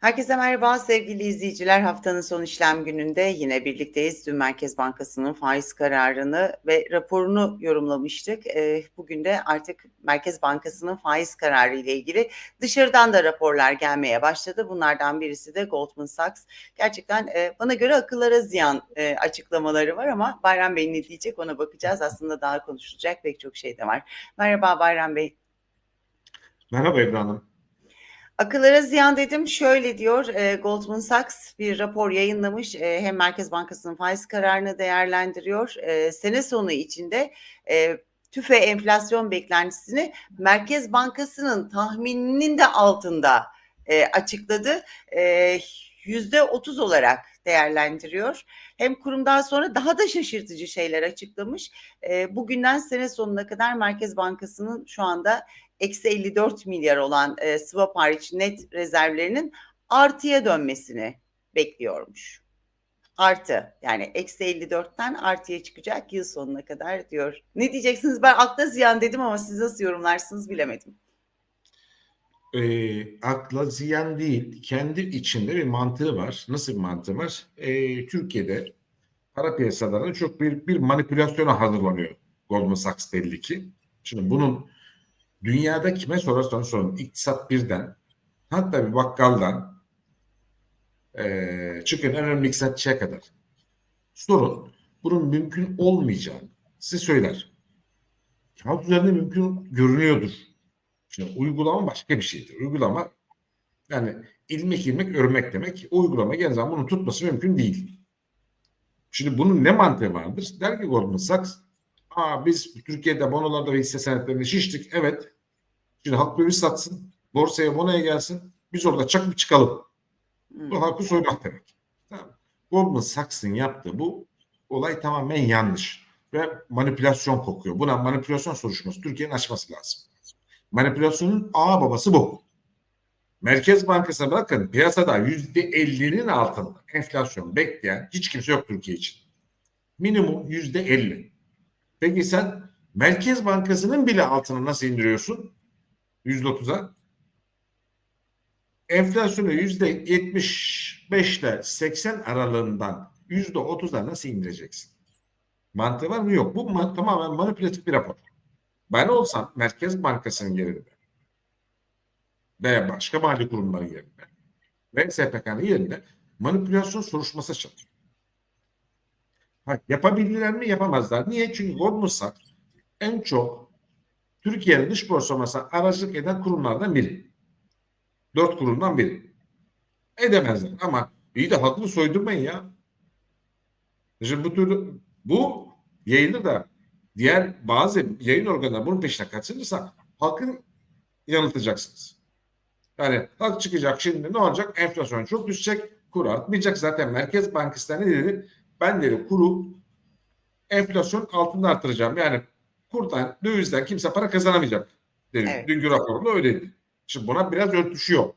Herkese merhaba sevgili izleyiciler. Haftanın son işlem gününde yine birlikteyiz. Dün Merkez Bankası'nın faiz kararını ve raporunu yorumlamıştık. Ee, Bugün de artık Merkez Bankası'nın faiz kararı ile ilgili dışarıdan da raporlar gelmeye başladı. Bunlardan birisi de Goldman Sachs. Gerçekten e, bana göre akıllara ziyan e, açıklamaları var ama Bayram Bey ne diyecek ona bakacağız. Aslında daha konuşulacak pek çok şey de var. Merhaba Bayram Bey. Merhaba Ebru Hanım. Akıllara ziyan dedim. Şöyle diyor e, Goldman Sachs bir rapor yayınlamış. E, hem Merkez Bankası'nın faiz kararını değerlendiriyor. E, sene sonu içinde e, tüfe enflasyon beklentisini Merkez Bankası'nın tahmininin de altında e, açıkladı. E, Yüzde otuz olarak değerlendiriyor. Hem kurum daha sonra daha da şaşırtıcı şeyler açıklamış. E, bugünden sene sonuna kadar Merkez Bankası'nın şu anda eksi 54 milyar olan e, swap hariç net rezervlerinin artıya dönmesini bekliyormuş. Artı yani eksi 54'ten artıya çıkacak yıl sonuna kadar diyor. Ne diyeceksiniz? Ben akla ziyan dedim ama siz nasıl yorumlarsınız bilemedim. E, akla ziyan değil, kendi içinde bir mantığı var. Nasıl bir mantığı var? E, Türkiye'de para piyasalarında çok bir, bir manipülasyona hazırlanıyor Goldman Sachs belli ki. Şimdi bunun dünyada kime sorarsanız sorun iktisat birden hatta bir bakkaldan e, çıkın en önemli iktisatçıya kadar sorun bunun mümkün olmayacağını size söyler. Kağıt üzerinde mümkün görünüyordur. Şimdi uygulama başka bir şeydir. Uygulama yani ilmek ilmek örmek demek. O uygulama genel zaman bunu tutması mümkün değil. Şimdi bunun ne mantığı vardır? Der ki Goldman Sachs, Aa, biz Türkiye'de bonolarda ve hisse senetlerinde şiştik. Evet. Şimdi halk döviz satsın. Borsaya bonoya gelsin. Biz orada çak bir çıkalım. Hmm. Bu halkı soymak demek. Tamam. Goldman Sachs'ın yaptığı bu olay tamamen yanlış. Ve manipülasyon kokuyor. Buna manipülasyon soruşturması Türkiye'nin açması lazım. Manipülasyonun A babası bu. Merkez Bankası'na bakın piyasada yüzde elli'nin altında enflasyon bekleyen hiç kimse yok Türkiye için. Minimum yüzde elli. Peki sen Merkez Bankası'nın bile altına nasıl indiriyorsun? Yüzde otuza. Enflasyonu yüzde yetmiş beşle seksen aralığından yüzde otuza nasıl indireceksin? Mantığı var mı? Yok. Bu man- tamamen manipülatif bir rapor. Ben olsam Merkez Bankası'nın yerinde veya başka mali kurumların yerinde ve SPK'nın yerinde manipülasyon soruşturması açılır. Ha, yapabilirler mi? Yapamazlar. Niye? Çünkü Goldman en çok Türkiye'nin dış borsamasına aracılık eden kurumlardan biri. Dört kurumdan biri. Edemezler ama iyi de halkını soydurmayın ya. Şimdi bu türlü bu yayını da diğer bazı yayın organları bunun peşine kaçırırsa halkın yanıltacaksınız. Yani halk çıkacak şimdi ne olacak? Enflasyon çok düşecek, kur artmayacak. Zaten Merkez Bankası ne dedi? Ben dedi kuru enflasyon altında artıracağım. Yani kurdan, dövizden kimse para kazanamayacak dedi. Evet. Dünkü raporunda öyleydi. Şimdi buna biraz örtüşüyor.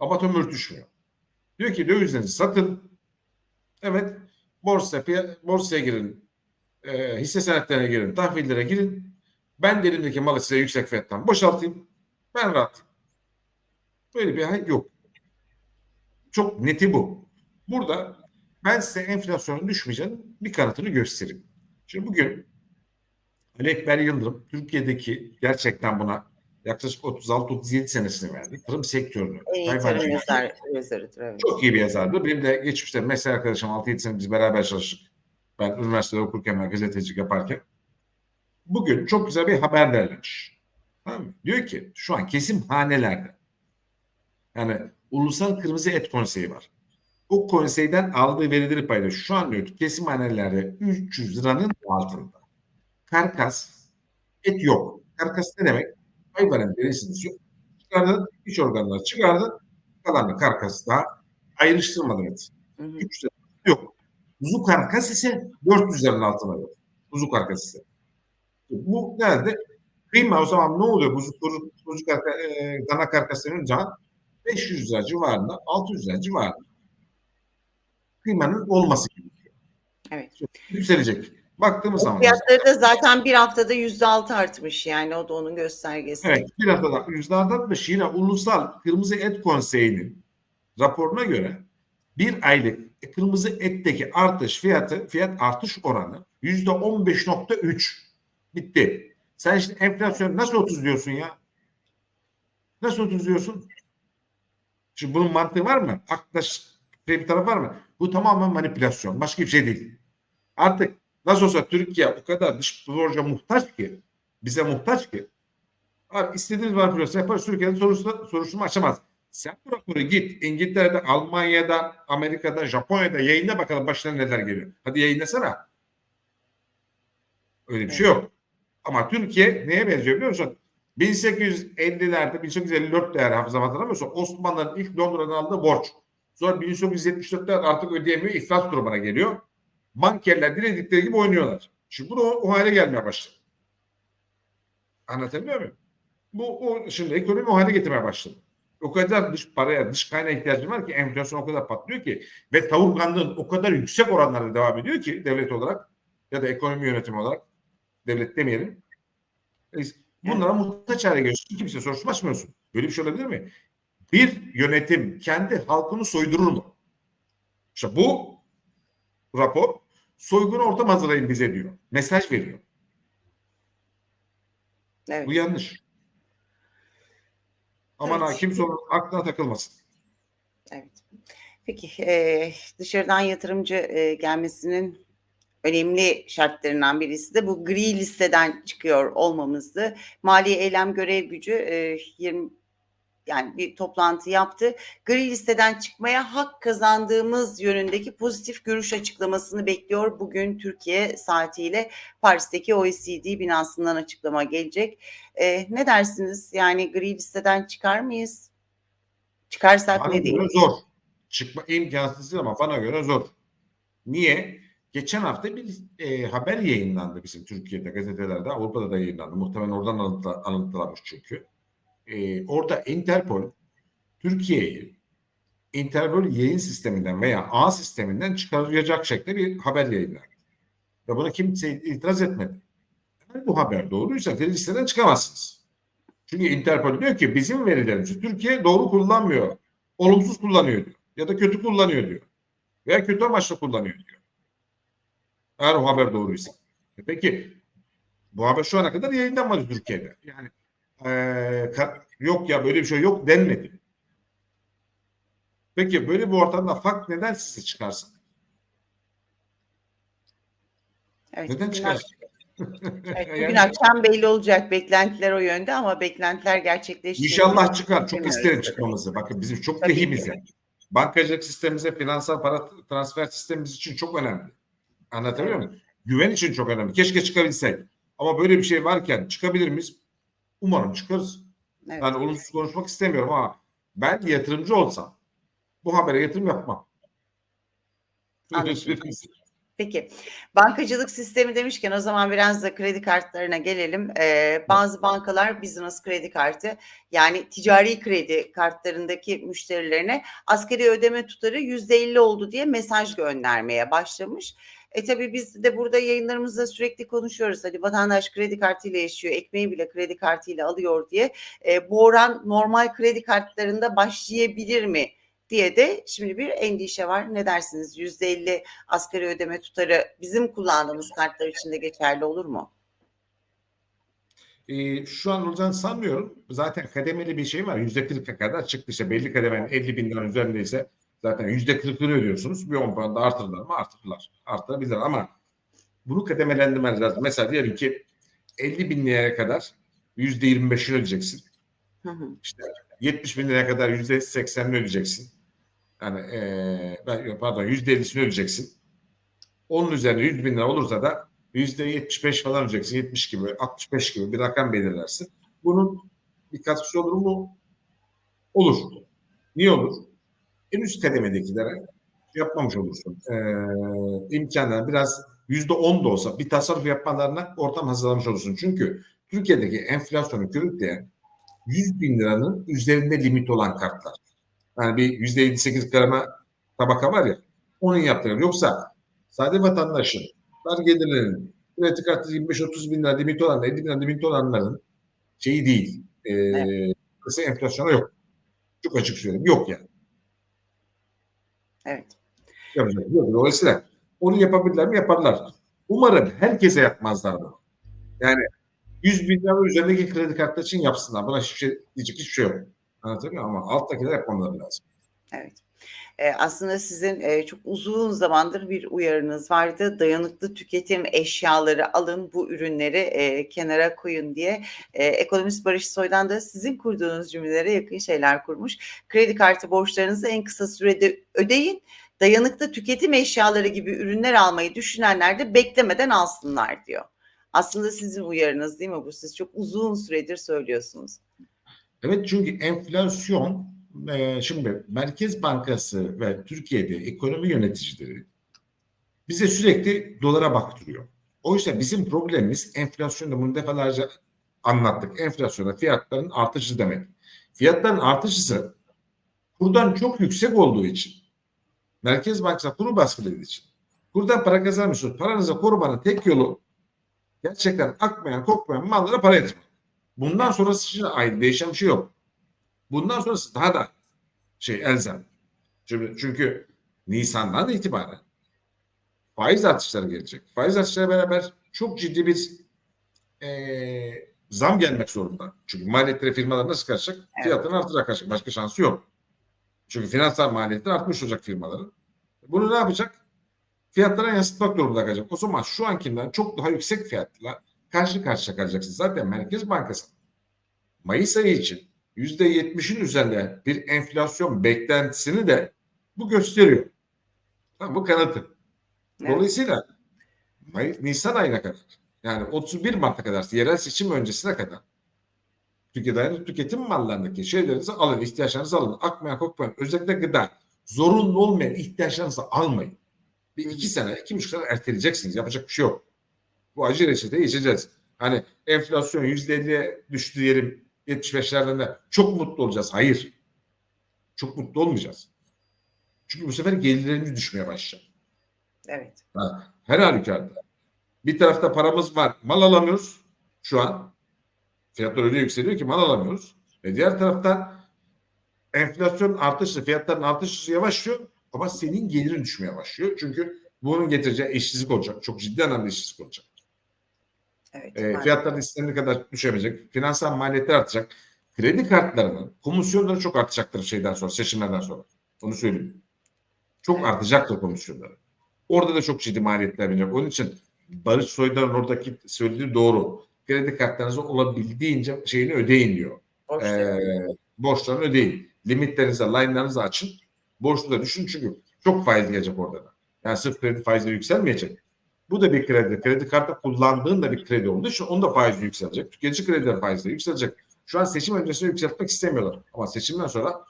Ama tam örtüşmüyor. Diyor ki dövizlerinizi satın. Evet borsa, piya- borsaya girin. e, hisse senetlerine girin. Tahvillere girin. Ben de elimdeki malı size yüksek fiyattan boşaltayım. Ben rahatım. Böyle bir hal yok. Çok neti bu. Burada ben size enflasyonun düşmeyeceğinin bir kanıtını göstereyim. Şimdi bugün Ali Ekber Yıldırım Türkiye'deki gerçekten buna yaklaşık 36-37 senesini verdi. Tarım sektörünü. İyi tarım yazar, yazarıdır. Evet. çok iyi bir yazardı. Benim de geçmişte mesleği arkadaşım 6-7 sene biz beraber çalıştık. Ben üniversitede okurken, gazetecilik yaparken. Bugün çok güzel bir haber derlemiş. Tamam mı? Diyor ki şu an kesim hanelerde. Yani Ulusal Kırmızı Et Konseyi var. O konseyden aldığı verileri paylaşıyor. Şu an diyor ki kesim hanelerde 300 liranın altında. Karkas et yok. Karkas ne demek? Hayvanın derisini çıkardı, iç organları çıkardı, kalanı karkası daha ayrıştırmadan et. Hı hı. 3 lira yok. Kuzu karkas ise 400 liranın altına yok. Kuzu karkas ise. Bu nerede? Kıyma o zaman ne oluyor? Kuzu, kuzu, kuzu karka, e, dana karkasının can 500 lira civarında, 600 lira civarında kıymanın olması gerekiyor. Evet. Yükselecek. Baktığımız zaman Fiyatları da zaten bir haftada yüzde altı artmış yani o da onun göstergesi. Evet, bir haftada %60 yine Ulusal Kırmızı Et Konseyi'nin raporuna göre bir aylık kırmızı etteki artış fiyatı, fiyat artış oranı %15.3 bitti. Sen şimdi enflasyon nasıl 30 diyorsun ya? Nasıl 30 diyorsun? Şimdi bunun mantığı var mı? Akla şey bir taraf var mı? Bu tamamen manipülasyon. Başka bir şey değil. Artık nasıl olsa Türkiye o kadar dış borca muhtaç ki bize muhtaç ki Abi istediğiniz manipülasyon yapar Türkiye'de soruşturma, soruşturma açamaz. Sen bu raporu git İngiltere'de, Almanya'da, Amerika'da, Japonya'da yayınla bakalım başına neler geliyor. Hadi yayınlasana. Öyle bir şey yok. Ama Türkiye neye benziyor biliyor musun? 1850'lerde, 1854'te eğer hafızam hatırlamıyorsa Osmanlıların ilk Londra'dan aldığı borç. Sonra 1874'te artık ödeyemiyor, iflas durumuna geliyor. Bankerler diledikleri gibi oynuyorlar. Şimdi bu da o, o hale gelmeye başladı. Anlatabiliyor muyum? Bu o, şimdi ekonomi o hale getirmeye başladı. O kadar dış paraya, dış kaynağa ihtiyacı var ki enflasyon o kadar patlıyor ki ve tavukkanlığın o kadar yüksek oranlarda devam ediyor ki devlet olarak ya da ekonomi yönetimi olarak devlet demeyelim. Bunlara muhtaç hale geliyorsun. Kimse soruşturma açmıyorsun. Böyle bir şey olabilir mi? Bir yönetim kendi halkını soydurur mu? İşte bu rapor soygun ortam hazırlayın bize diyor. Mesaj veriyor. Evet. Bu yanlış. Aman Evet. ha kimse onun aklına takılmasın. Evet. Peki e, dışarıdan yatırımcı e, gelmesinin önemli şartlarından birisi de bu gri listeden çıkıyor olmamızdı. Mali Eylem Görev Gücü e, 20 yani bir toplantı yaptı. Gri listeden çıkmaya hak kazandığımız yönündeki pozitif görüş açıklamasını bekliyor. Bugün Türkiye saatiyle Paris'teki OECD binasından açıklama gelecek. E, ne dersiniz? Yani gri listeden çıkar mıyız? Çıkarsak Bana ne değil? zor. Çıkma imkansız ama bana göre zor. Niye? Geçen hafta bir e, haber yayınlandı bizim Türkiye'de gazetelerde, Avrupa'da da yayınlandı. Muhtemelen oradan alıntı, alıntılanmış çünkü. E, orada Interpol Türkiye'yi Interpol yayın sisteminden veya ağ sisteminden çıkaracak şekilde bir haber yayınlandı. Ve buna kimse itiraz etmedi. Eğer bu haber doğruysa gri listeden çıkamazsınız. Çünkü Interpol diyor ki bizim verilerimizi Türkiye doğru kullanmıyor. Olumsuz kullanıyor diyor. Ya da kötü kullanıyor diyor. Veya kötü amaçla kullanıyor diyor. Eğer o haber doğruysa. E Peki bu haber şu ana kadar yayınlanmadı Türkiye'de. Yani ka- yok ya böyle bir şey yok denmedi. Peki böyle bir ortamda FAK neden sizi çıkarsın? Evet, Neden çıkarsın? Evet, bugün Yani- akşam belli olacak beklentiler o yönde ama beklentiler gerçekleşti. İnşallah çıkar. Çok isterim çıkmamızı. Bakın bizim çok Tabii ki. lehimize. Bankacılık sistemimize, finansal para transfer sistemimiz için çok önemli. Anlatabiliyor muyum? Güven için çok önemli. Keşke çıkabilsek. Ama böyle bir şey varken çıkabilir miyiz? Umarım çıkarız. Evet. Yani olumsuz konuşmak istemiyorum ama ben yatırımcı olsam bu habere yatırım yapmam. Peki bankacılık sistemi demişken o zaman biraz da kredi kartlarına gelelim. Ee, bazı bankalar business kredi kartı yani ticari kredi kartlarındaki müşterilerine asgari ödeme tutarı %50 oldu diye mesaj göndermeye başlamış. E tabii biz de burada yayınlarımızda sürekli konuşuyoruz. Hani vatandaş kredi kartıyla yaşıyor, ekmeği bile kredi kartıyla alıyor diye. E, bu oran normal kredi kartlarında başlayabilir mi? diye de şimdi bir endişe var. Ne dersiniz? %50 asgari ödeme tutarı bizim kullandığımız kartlar için de geçerli olur mu? Ee, şu an olacağını sanmıyorum. Zaten kademeli bir şey var. Yüzde kırka kadar çıktı işte. Belli kademenin 50 bin liranın üzerindeyse zaten yüzde kırkını ödüyorsunuz. Bir 10 puan da artırırlar mı? Artırırlar. Artırabilirler ama bunu kademelendirmeniz lazım. Mesela diyelim ki 50 bin liraya kadar yüzde 25'ini ödeyeceksin. Hı hı. İşte 70 bin liraya kadar yüzde 80'ini ödeyeceksin. Yani ee, pardon yüzde 50'sini ödeyeceksin. Onun üzerine 100 bin lira olursa da yüzde 75 falan ödeyeceksin. 70 gibi, 65 gibi bir rakam belirlersin. Bunun bir katkısı olur mu? Olur. Niye olur? En üst kademedekilere yapmamış olursun. Ee, imkanlar biraz yüzde 10 da olsa bir tasarruf yapmalarına ortam hazırlamış olursun. Çünkü Türkiye'deki enflasyonu körükleyen 100 bin liranın üzerinde limit olan kartlar. Yani bir yüzde 58 karama tabaka var ya onun yaptığı. Yoksa sade vatandaşın dar gelirlerin kredi kartı 25-30 bin lira limit olan 50 bin lira limit olanların şeyi değil. E, evet. enflasyona yok. Çok açık söyleyeyim. Yok yani. Evet. Yapacak. Yok. Dolayısıyla onu yapabilirler mi? Yaparlar. Umarım herkese yapmazlar bunu. Yani 100 bin lira üzerindeki kredi kartları için yapsınlar. Buna hiçbir şey diyecek hiçbir şey yok. Anlatabiliyor muyum? Ama alttakiler yapmamaları lazım. Evet. Ee, aslında sizin e, çok uzun zamandır bir uyarınız vardı. Dayanıklı tüketim eşyaları alın, bu ürünleri e, kenara koyun diye. E, Ekonomist Barış Soydan da sizin kurduğunuz cümlelere yakın şeyler kurmuş. Kredi kartı borçlarınızı en kısa sürede ödeyin. Dayanıklı tüketim eşyaları gibi ürünler almayı düşünenler de beklemeden alsınlar diyor. Aslında sizin uyarınız değil mi bu? Siz çok uzun süredir söylüyorsunuz. Evet çünkü enflasyon e, şimdi Merkez Bankası ve Türkiye'de ekonomi yöneticileri bize sürekli dolara baktırıyor. Oysa bizim problemimiz enflasyonda bunu defalarca anlattık. Enflasyona fiyatların artışı demek. Fiyatların artışı kurdan çok yüksek olduğu için Merkez Bankası kuru baskıladığı için kurdan para kazanmıyorsunuz. Paranızı korumanın tek yolu gerçekten akmayan kokmayan mallara para yatırmak. Bundan sonrası için aynı değişen bir şey yok. Bundan sonrası daha da şey elzem. Çünkü, çünkü Nisan'dan itibaren faiz artışları gelecek. Faiz artışları beraber çok ciddi bir e, zam gelmek zorunda. Çünkü maliyetleri firmalar nasıl kaçacak? Evet. Fiyatını artıracak kaçacak. Başka şansı yok. Çünkü finansal maliyetler artmış olacak firmaların. Bunu ne yapacak? Fiyatlara yansıtmak durumunda kalacak. O zaman şu ankinden çok daha yüksek fiyatla karşı karşıya kalacaksınız. Zaten Merkez Bankası Mayıs ayı için %70'in üzerinde bir enflasyon beklentisini de bu gösteriyor. Tamam, bu kanıtı. Dolayısıyla Mayıs, Nisan ayına kadar yani 31 Mart'a kadar yerel seçim öncesine kadar Türkiye'de tüketim mallarındaki şeylerinizi alın, ihtiyaçlarınızı alın. Akmayan kokmayan özellikle gıda zorunlu olmayan ihtiyaçlarınızı almayın. Bir iki sene, iki buçuk sene erteleyeceksiniz. Yapacak bir şey yok. Bu acı reçeteyi içeceğiz. Hani enflasyon yüzde elliye düştü diyelim 75'lerden de çok mutlu olacağız. Hayır. Çok mutlu olmayacağız. Çünkü bu sefer gelirlerimiz düşmeye başlayacak. Evet. Ha, her halükarda. Bir tarafta paramız var. Mal alamıyoruz şu an. Fiyatlar öyle yükseliyor ki mal alamıyoruz. Ve diğer taraftan enflasyon artışı, fiyatların artışı yavaşlıyor ama senin gelirin düşmeye başlıyor. Çünkü bunun getireceği eşsizlik olacak. Çok ciddi anlamda eşsizlik olacak. Evet, e, fiyatların istendiği kadar düşemeyecek. Finansal maliyetler artacak. Kredi kartlarının komisyonları çok artacaktır şeyden sonra, seçimlerden sonra. Onu söyleyeyim. Çok evet. artacaktır komisyonları. Orada da çok ciddi maliyetler binecek. Onun için Barış Soydan'ın oradaki söylediği doğru. Kredi kartlarınızı olabildiğince şeyini ödeyin diyor. Borç ee, borçlarını ödeyin. Limitlerinizi, line'larınızı açın. Borçlu da düşün çünkü çok faiz gelecek orada da. Yani sırf kredi faizleri yükselmeyecek. Bu da bir kredi. Kredi kartı kullandığın da bir kredi olduğu için onun da faizi yükselecek. Tüketici krediler faizleri yükselecek. Şu an seçim öncesinde yükseltmek istemiyorlar. Ama seçimden sonra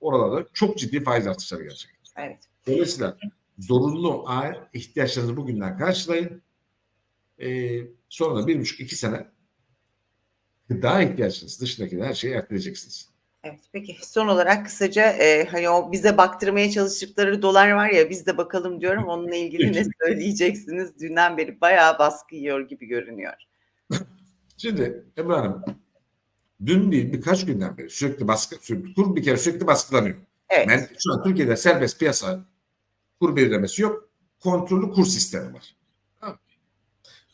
oralarda çok ciddi faiz artışları gelecek. Evet. Dolayısıyla zorunlu ihtiyaçlarınızı bugünden karşılayın. Ee, sonra da bir buçuk iki sene gıda ihtiyaçlarınız dışındaki her şeyi erteleyeceksiniz. Evet peki son olarak kısaca e, hani o bize baktırmaya çalıştıkları dolar var ya biz de bakalım diyorum onunla ilgili ne söyleyeceksiniz? Dünden beri bayağı baskı yiyor gibi görünüyor. Şimdi Emre Hanım dün değil birkaç günden beri sürekli baskı sürekli, kur bir kere sürekli baskılanıyor. Evet. Ben, şu an Türkiye'de serbest piyasa kur belirlemesi yok. Kontrollü kur sistemi var.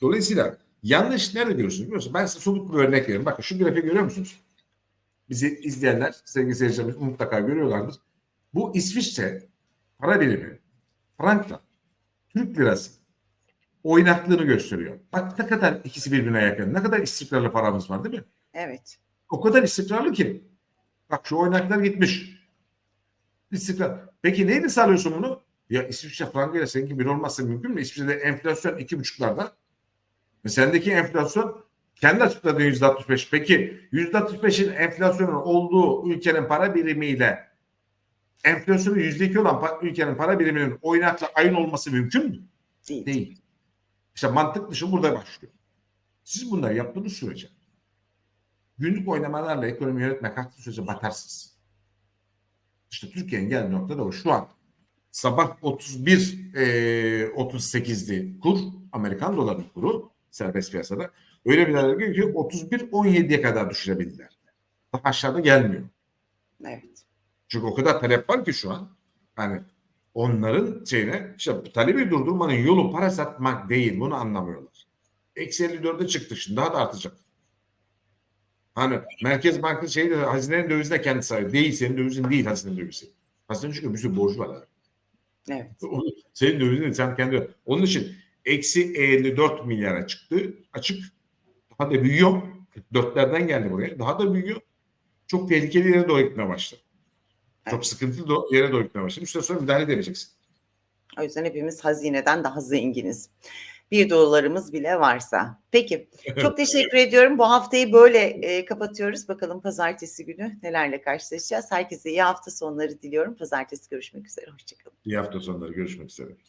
Dolayısıyla yanlış nerede görüyorsunuz biliyor musunuz? Ben size somut bir örnek vereyim. Bakın şu grafiği görüyor musunuz? Bizi izleyenler, sevgili seyircilerimiz mutlaka görüyorlardır. Bu İsviçre para birimi frankla Türk lirası oynaklığını gösteriyor. Bak ne kadar ikisi birbirine yakın. Ne kadar istikrarlı paramız var değil mi? Evet. O kadar istikrarlı ki. Bak şu oynaklar gitmiş. İstikrar. Peki neydi sağlıyorsun bunu? Ya İsviçre frankıyla seninki bir olmazsa mümkün mü? İsviçre'de enflasyon iki buçuklarda. Ve sendeki enflasyon kendi açıkladığı yüzde 65. Peki yüzde 65'in enflasyonun olduğu ülkenin para birimiyle enflasyonu yüzde iki olan ülkenin para biriminin oynakla aynı olması mümkün mü? Değil. Değil. İşte mantık dışı burada başlıyor. Siz bunları yaptığınız sürece günlük oynamalarla ekonomi yönetmek kalktığı sürece batarsınız. İşte Türkiye'nin geldiği noktada o şu an. sabah 31 e, 38'di kur Amerikan dolarının kuru serbest piyasada. Öyle bir yerlere ki 31 17'ye kadar düşürebildiler. Daha aşağıda gelmiyor. Evet. Çünkü o kadar talep var ki şu an. Hani onların şeyine işte talebi durdurmanın yolu para satmak değil. Bunu anlamıyorlar. Eksi 54'e çıktı şimdi. Daha da artacak. Hani Merkez Bankası şeyde hazinenin dövizi de kendi sahibi. Değil senin dövizin değil hazinenin dövizi. Hazinenin çünkü bir sürü borcu var abi. Evet. Onu- Senin dövizin sen kendi. Onun için eksi 54 milyara çıktı. Açık. Daha da büyüyor. Dörtlerden geldi buraya. Daha da büyüyor. Çok tehlikeli yere doğru gitmeye başladı. Çok Evet. sıkıntılı do- yere doğru gitmeye başladı. Sene sonra müdahale edemeyeceksin. O yüzden hepimiz hazineden daha zenginiz. Bir dolarımız bile varsa. Peki. Çok teşekkür ediyorum. Bu haftayı böyle e, kapatıyoruz. Bakalım pazartesi günü nelerle karşılaşacağız. Herkese iyi hafta sonları diliyorum. Pazartesi görüşmek üzere. Hoşçakalın. İyi hafta sonları görüşmek üzere.